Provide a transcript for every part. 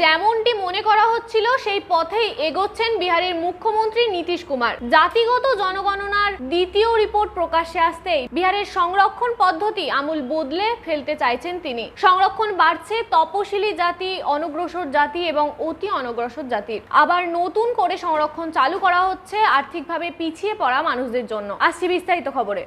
যেমনটি মনে করা হচ্ছিল, সেই পথেই এগোচ্ছেন বিহারের মুখ্যমন্ত্রী নীতিশ কুমার। জাতিগত জনগণনার দ্বিতীয় রিপোর্ট প্রকাশ্যে আসতেই বিহারের সংরক্ষণ পদ্ধতি আমূল বদলে ফেলতে চাইছেন তিনি। সংরক্ষণ বাড়ছে, তপশিলি জাতি, অনগ্রসর জাতি এবং অতি অনগ্রসর জাতির আবার নতুন করে সংরক্ষণ চালু করা হচ্ছে, আর্থিকভাবে পিছিয়ে পড়া মানুষদের জন্য। আসছি বিস্তারিত খবরে।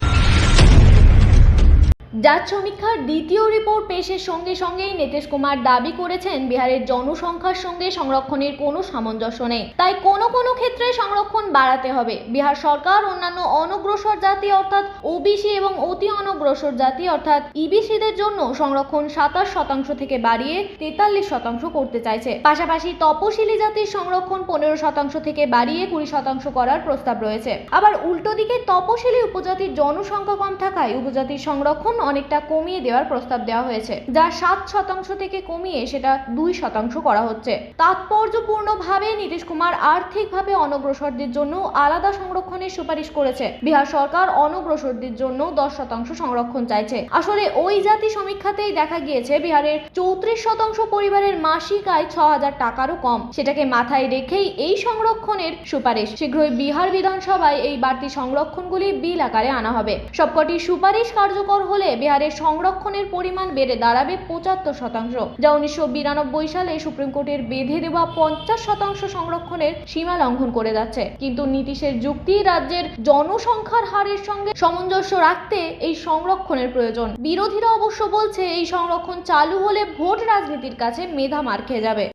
জাত সমীক্ষার দ্বিতীয় রিপোর্ট পেশের সঙ্গে সঙ্গেই নীতিশ কুমার দাবি করেছেন, বিহারের জনসংখ্যার সঙ্গে সংরক্ষণের কোনো সামঞ্জস্য নেই। তাই কোনো কোনো ক্ষেত্রে সংরক্ষণ বাড়াতে হবে। বিহার সরকার অন্যান্য অনগ্রসর জাতি অর্থাৎ ওবিসি এবং অতি অনগ্রসর জাতি অর্থাৎ ইবিসিদের জন্য সংরক্ষণ সাতাশ শতাংশ থেকে বাড়িয়ে তেতাল্লিশ শতাংশ করতে চাইছে। পাশাপাশি তপশিলি জাতির সংরক্ষণ পনেরো শতাংশ থেকে বাড়িয়ে কুড়ি শতাংশ করার প্রস্তাব রয়েছে। আবার উল্টো দিকে তপশিলি উপজাতির জনসংখ্যা কম থাকায় উপজাতির সংরক্ষণ অনেকটা কমিয়ে দেওয়ার প্রস্তাব দেওয়া হয়েছে, যা সাত শতাংশ থেকে কমিয়ে সেটা দুই শতাংশ করা হচ্ছে। তাৎপর্যপূর্ণভাবে নীতিশ কুমার আর্থিকভাবে অনগ্রসরদের জন্য আলাদা সংরক্ষণের সুপারিশ করেছে। বিহার সরকার অনগ্রসরদের জন্য দশ শতাংশ সংরক্ষণ চাইছে। আসলে ওই জাতি সমীক্ষাতেই দেখা গিয়েছে, বিহারের চৌত্রিশ শতাংশ পরিবারের মাসিক আয় ছ হাজার টাকারও কম। সেটাকে মাথায় রেখেই এই সংরক্ষণের সুপারিশ। শীঘ্রই বিহার বিধানসভায় এই বাড়তি সংরক্ষণগুলি বিল আকারে আনা হবে। সবকটি সুপারিশ কার্যকর হলে বিহারের সংরক্ষণের পরিমাণ বেড়ে দাঁড়াবে পঁচাত্তর শতাংশ, যা উনিশশো বিরানব্বই সালে সুপ্রিম কোর্টের বেঁধে দেওয়া পঞ্চাশ শতাংশ সংরক্ষণের সীমা লঙ্ঘন করে যাচ্ছে। কিন্তু নীতিশের যুক্তি, রাজ্যের জনসংখ্যার হারের সঙ্গে সামঞ্জস্য রাখতে এই সংরক্ষণের প্রয়োজন। বিরোধীরা অবশ্য বলছে, এই সংরক্ষণ চালু হলে ভোট রাজনীতির কাছে মেধা মার খেয়ে যাবে।